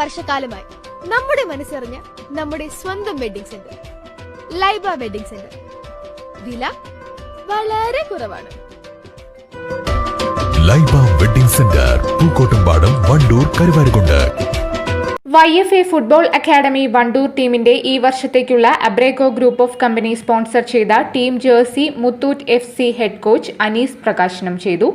വർഷക്കാലമായി നമ്മുടെ മനസ്സറിഞ്ഞ നമ്മുടെ സ്വന്തം wedding centre Laiba wedding centre. വില വളരെ കുറവാണ്. Laiba wedding centre Pookkottumpadam Wandoor Karuvarakundu. Y F A football academy Wandoor ടീമിന്റെ ഈ വർഷത്തേക്കുള്ള അബ്രേക്കോ ഗ്രൂപ്പ് ഓഫ് കമ്പനി സ്പോൺസർ ചെയ്ത team jersey Muthoot F C head coach Anees പ്രകാശനം ചെയ്തു.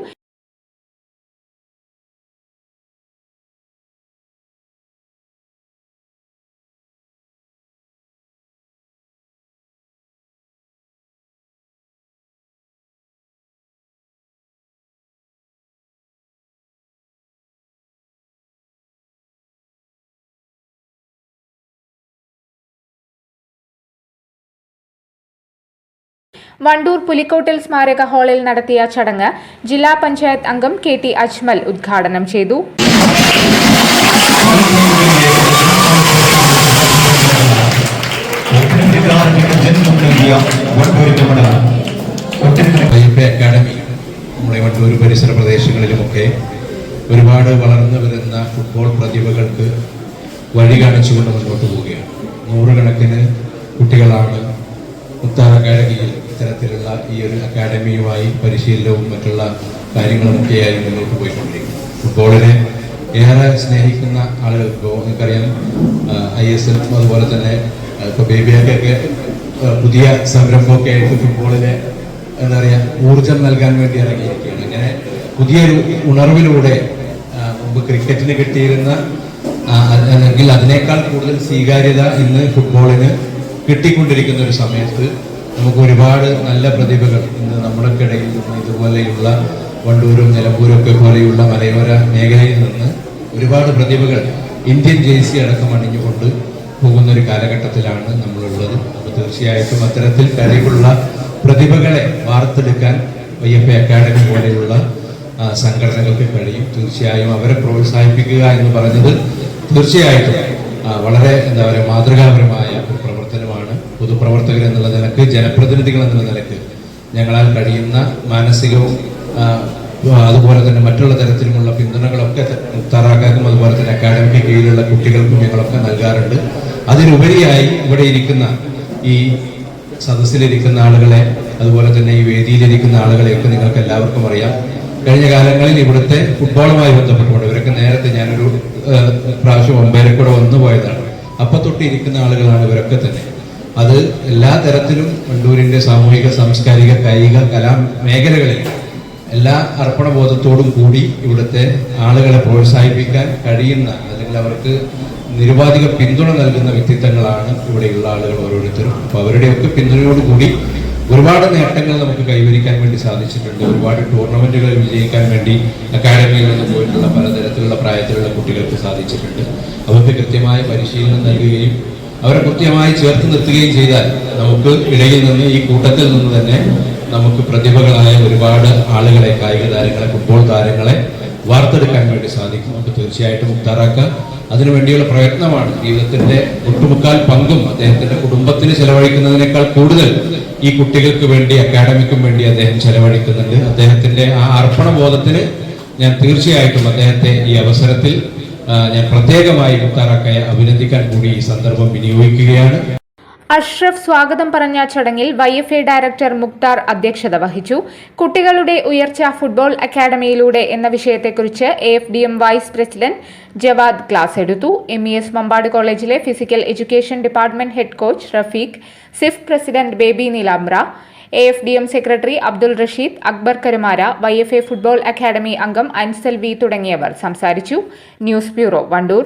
വണ്ടൂർ പുലിക്കോട്ടിൽ സ്മാരക ഹാളിൽ നടത്തിയ ചടങ്ങ് ജില്ലാ പഞ്ചായത്ത് അംഗം കെ ടി അജ്മൽ ഉദ്ഘാടനം ചെയ്തു. നമ്മുടെ വണ്ടൂർ പരിസര പ്രദേശങ്ങളിലുമൊക്കെ ഒരുപാട് വളർന്നു വരുന്ന ഫുട്ബോൾ പ്രതിഭകൾക്ക് വഴി കാണിച്ചുകൊണ്ട് മുന്നോട്ട് പോവുകയാണ് നൂറുകണക്കിന് കുട്ടികളാണ് മുത്താറ ഇത്തരത്തിലുള്ള ഈ ഒരു അക്കാഡമിയുമായി പരിശീലനവും മറ്റുള്ള കാര്യങ്ങളുമൊക്കെയായി മുന്നോട്ട് പോയിക്കൊണ്ടിരിക്കുന്നത്. ഫുട്ബോളിനെ ഏറെ സ്നേഹിക്കുന്ന ആളുകൾ ഇപ്പോൾ നിങ്ങൾക്കറിയാം ഐ എസ് എൽ അതുപോലെ തന്നെ ഇപ്പോൾ ബേബിയൊക്കെ പുതിയ സംരംഭമൊക്കെ ആയിട്ട് ഫുട്ബോളിനെ എന്താ പറയുക ഊർജം നൽകാൻ വേണ്ടി ഇറങ്ങിയിരിക്കുകയാണ്. അങ്ങനെ പുതിയൊരു ഉണർവിലൂടെ മുമ്പ് ക്രിക്കറ്റിന് കിട്ടിയിരുന്ന അല്ലെങ്കിൽ അതിനേക്കാൾ കൂടുതൽ സ്വീകാര്യത ഇന്ന് ഫുട്ബോളിന് കിട്ടിക്കൊണ്ടിരിക്കുന്ന ഒരു സമയത്ത് നമുക്ക് ഒരുപാട് നല്ല പ്രതിഭകൾ ഇന്ന് നമ്മുടെ ഇടയിൽ ഇതുപോലെയുള്ള വണ്ടൂരും നിലമ്പൂരും ഒക്കെ പോലെയുള്ള മലയോര മേഖലയിൽ നിന്ന് ഒരുപാട് പ്രതിഭകൾ ഇന്ത്യൻ ജേഴ്സി അടക്കം അണിഞ്ഞുകൊണ്ട് പോകുന്ന ഒരു കാലഘട്ടത്തിലാണ് നമ്മളുള്ളത്. അപ്പോൾ തീർച്ചയായിട്ടും അത്തരത്തിൽ കഴിവുള്ള പ്രതിഭകളെ വാർത്തെടുക്കാൻ വൈ എഫ് എ അക്കാഡമി പോലെയുള്ള സംഘടനകൾക്ക് കഴിയും. തീർച്ചയായും അവരെ പ്രോത്സാഹിപ്പിക്കുക എന്ന് പറഞ്ഞത് തീർച്ചയായിട്ടും വളരെ എന്താ പറയുക മാതൃകാപരമായ പൊതുപ്രവർത്തകർ എന്നുള്ള നിലയ്ക്ക് ജനപ്രതിനിധികൾ എന്നുള്ള നിലയ്ക്ക് ഞങ്ങളാൽ കഴിയുന്ന മാനസികവും അതുപോലെ തന്നെ മറ്റുള്ള തരത്തിലുമുള്ള പിന്തുണകളൊക്കെ ത- മുക്താറാക്കാനും അതുപോലെ തന്നെ അക്കാഡമിക്ക് കീഴിലുള്ള കുട്ടികൾക്കും ഞങ്ങളൊക്കെ നൽകാറുണ്ട്. അതിനുപരിയായി ഇവിടെ ഇരിക്കുന്ന ഈ സദസ്സിലിരിക്കുന്ന ആളുകളെ അതുപോലെ തന്നെ ഈ വേദിയിലിരിക്കുന്ന ആളുകളെയൊക്കെ നിങ്ങൾക്ക് എല്ലാവർക്കും അറിയാം. കഴിഞ്ഞ കാലങ്ങളിൽ ഇവിടുത്തെ ഫുട്ബോളുമായി ബന്ധപ്പെട്ടുകൊണ്ട് ഇവരൊക്കെ നേരത്തെ ഞാനൊരു പ്രാവശ്യം ഒമ്പേരെ കൂടെ വന്നു പോയതാണ് അപ്പൊ തൊട്ട് ഇരിക്കുന്ന ആളുകളാണ് ഇവരൊക്കെ തന്നെ. അത് എല്ലാ തരത്തിലും വണ്ടൂരിന്റെ സാമൂഹിക സാംസ്കാരിക കായിക കലാ മേഖലകളിൽ എല്ലാ അർപ്പണബോധത്തോടും കൂടി ഇവിടുത്തെ ആളുകളെ പ്രോത്സാഹിപ്പിക്കാൻ കഴിയുന്ന അല്ലെങ്കിൽ അവർക്ക് നിരുപാധിക പിന്തുണ നൽകുന്ന വ്യക്തിത്വങ്ങളാണ് ഇവിടെയുള്ള ആളുകൾ ഓരോരുത്തരും. അപ്പോൾ അവരുടെയൊക്കെ പിന്തുണയോടുകൂടി ഒരുപാട് നേട്ടങ്ങൾ നമുക്ക് കൈവരിക്കാൻ വേണ്ടി സാധിച്ചിട്ടുണ്ട്. ഒരുപാട് ടൂർണമെന്റുകൾ വിജയിക്കാൻ വേണ്ടി അക്കാഡമിയിൽ നിന്ന് പോയിട്ടുള്ള പലതരത്തിലുള്ള പ്രായത്തിലുള്ള കുട്ടികൾക്ക് സാധിച്ചിട്ടുണ്ട്. അവർക്ക് കൃത്യമായ പരിശീലനം നൽകുകയും അവരെ കൃത്യമായി ചേർത്ത് നിർത്തുകയും ചെയ്താൽ നമുക്ക് ഇടയിൽ നിന്ന് ഈ കൂട്ടത്തിൽ നിന്ന് തന്നെ നമുക്ക് പ്രതിഭകളായ ഒരുപാട് ആളുകളെ കായിക താരങ്ങളെ ഫുട്ബോൾ താരങ്ങളെ വാർത്തെടുക്കാൻ വേണ്ടി സാധിക്കും. നമുക്ക് തീർച്ചയായിട്ടും മുക്താറാക്കാം. അതിനുവേണ്ടിയുള്ള പ്രയത്നമാണ് ജീവിതത്തിന്റെ ഒട്ടുമുക്കാൽ പങ്കും അദ്ദേഹത്തിന്റെ കുടുംബത്തിന് ചെലവഴിക്കുന്നതിനേക്കാൾ കൂടുതൽ ഈ കുട്ടികൾക്ക് വേണ്ടി അക്കാഡമിക്കും വേണ്ടി അദ്ദേഹം ചെലവഴിക്കുന്നുണ്ട്. അദ്ദേഹത്തിന്റെ ആ അർപ്പണ ബോധത്തിന് ഞാൻ തീർച്ചയായിട്ടും അദ്ദേഹത്തെ ഈ അവസരത്തിൽ ഞാൻ പ്രത്യേകമായി മുക്താറാക്കയെ അഭിനന്ദിക്കാൻ കൂടി ഈ സന്ദർഭം വിനിയോഗിക്കുകയാണ്. അഷ്റഫ് സ്വാഗതം പറഞ്ഞ ചടങ്ങിൽ Y F A director Mukthar അധ്യക്ഷത വഹിച്ചു. കുട്ടികളുടെ ഉയർച്ച ഫുട്ബോൾ അക്കാദമിയിലൂടെ എന്ന വിഷയത്തെക്കുറിച്ച് A F D M vice president Jawad class എടുത്തു. എം ഇ എസ് മമ്പാട് കോളേജിലെ physical education department head coach Rafeeq സിഫ് president Baby Neelambra A F D M secretary Abdul Rasheed Akbar Karumara Y F A football academy അംഗം Ansal V തുടങ്ങിയവർ സംസാരിച്ചു. News bureau Wandoor.